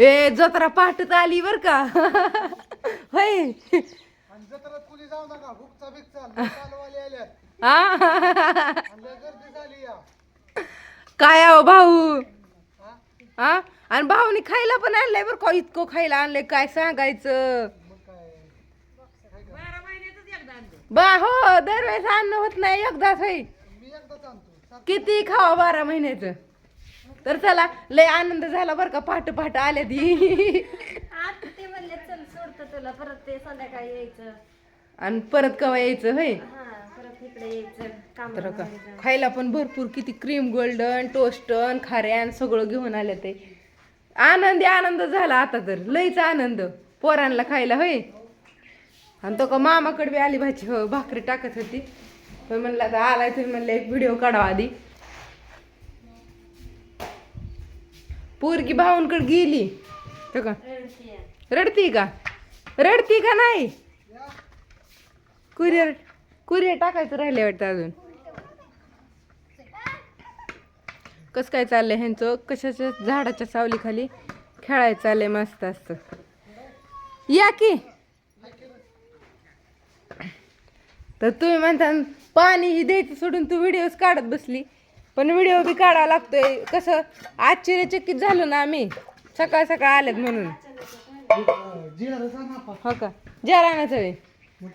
ए जत्रा पहाटच आली बर का? होय. आणि जत्रात कुणी जाऊ नका हुकचा बिकचा लय चालवाले आल्यात. हा आणि लय गर्दी झाली या. काय आहो भाऊ? हा? हा आणि भाऊनी खायला पण आणलंय बरं का? इतकं खायला आणलंय काय सांगायचं? मग काय? बा हो दरवेळेस अन्न होत नाही एकदाच होई मी एकदाच आणतो. सारखं किती खावा बारा महिन्याचं? तर चला लय आनंद झाला बरं का पहाट पहाट आल्या ती. आता ते म्हणले चल सोडतो तुला परत ते संध्याकाळी यायचं. आणि परत कवा यायचं होय? हा परत इकडे यायचं काम तर का खायला पण भरपूर किती क्रीम गोल्डन टोस्टन खाऱ्यान सगळं घेऊन आले ते. आनंदी आनंद झाला आता तर लईच आनंद पोरांना खायला होय? आणि तो का मामाकडे बी आली भाजी हो भाकरी टाकत होती. पण म्हणलं आता आलाय तुम्ही म्हणलं एक व्हिडिओ काढावा आधी. पोरगी भावांकडे गेली. तो का? रडती का? रडती का नाही? कुरिअर कुरिअर टाकायचं राहिले वाटतं अजून. कसं काय चाललंय ह्यांचं? कशाच्या झाडाच्या सावलीखाली खेळायचं चाललंय मस्त असतं या की. तर तुम्ही म्हणता पाणी ही द्यायचं सोडून तू व्हिडिओज काढत बसली. पण व्हिडिओ बी काढावा लागतोय. कसं आश्चर्यचकित झालो ना आम्ही. सकाळ सकाळ आलेत म्हणून. हो का? जार आणायचं होय.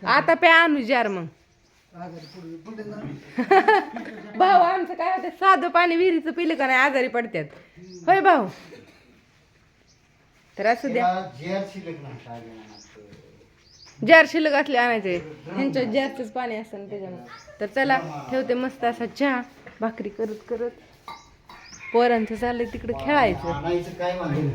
आता पे आणू जार मग. भाऊ आमचं काय होतं साधं पाणी विहिरीचं पिलं का नाही? आजारी पडतात होय भाऊ? तर असू द्या. जेर शिल्लक जार शिल्लक असले आणायचे ह्यांच्या जास्तच पाणी असतं ना त्याच्यामुळे. तर चला ठेवते मस्त असा चहा. भाकरी करत करत पोरांचं झालं तिकडे खेळायचं. काय माहिती